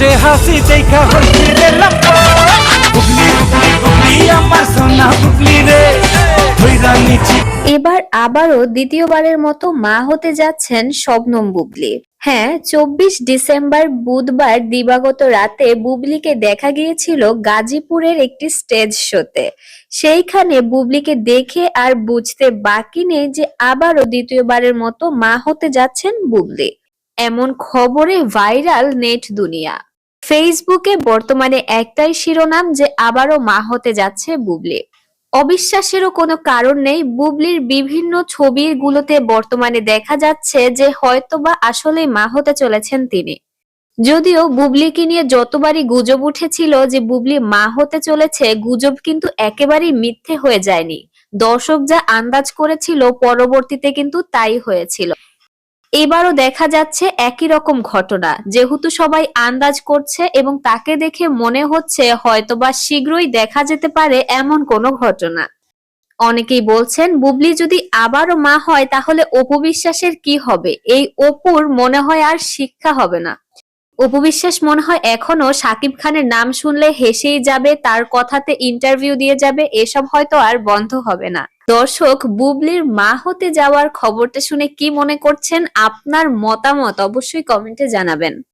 মুখে হাসি দেখা বুবলি বুবলি আমার সোনা বুবলি রে। এবার আবারও দ্বিতীয়বারের মতো মা হতে যাচ্ছেন শবনম বুবলি। হ্যাঁ চব্বিশ ডিসেম্বর বুধবার দিবাগত রাতে বুবলিকে দেখা গিয়েছিল গাজীপুরের একটি স্টেজ শোতে। সেইখানে বুবলিকে দেখে আর বুঝতে বাকি নেই যে আবারও দ্বিতীয়বারের মতো মা হতে যাচ্ছেন বুবলি। এমন খবরে ভাইরাল নেট দুনিয়া। ফেসবুকে বর্তমানে একটাই শিরোনাম যে আবারও মা হতে যাচ্ছে বুবলি। অবিশ্বাসেরও কোনো কারণ নেই বুবলির বিভিন্ন ছবির গুলোতে বর্তমানে দেখা যাচ্ছে যে হয়তোবা আসলে মা হতে চলেছেন তিনি। যদিও বুবলিকে নিয়ে যতবারই গুজব উঠেছিল যে বুবলি মা হতে চলেছে, গুজব কিন্তু একেবারেই মিথ্যে হয়ে যায়নি। দর্শক যা আন্দাজ করেছিল পরবর্তীতে কিন্তু তাই হয়েছিল। এবারও দেখা যাচ্ছে একই রকম ঘটনা। যেহেতু সবাই আন্দাজ করছে এবং তাকে দেখে মনে হচ্ছে হয়তোবা শীঘ্রই দেখা যেতে পারে এমন কোনো ঘটনা। অনেকেই বলছেন, বুবলি যদি আবারও মা হয় তাহলে অপু বিশ্বাসের কি হবে? এই অপুর মনে হয় আর শিক্ষা হবে না। অপু বিশ্বাস মনে হয় এখনও সাকিব খানের নাম শুনলে হেসেই যাবে, তার কথাতে ইন্টারভিউ দিয়ে যাবে, এসব হয়তো আর বন্ধ হবে না। দর্শক, বুবলির মা হতে যাওয়ার খবরটা শুনে কি মনে করছেন আপনার মতামত অবশ্যই কমেন্টে জানাবেন।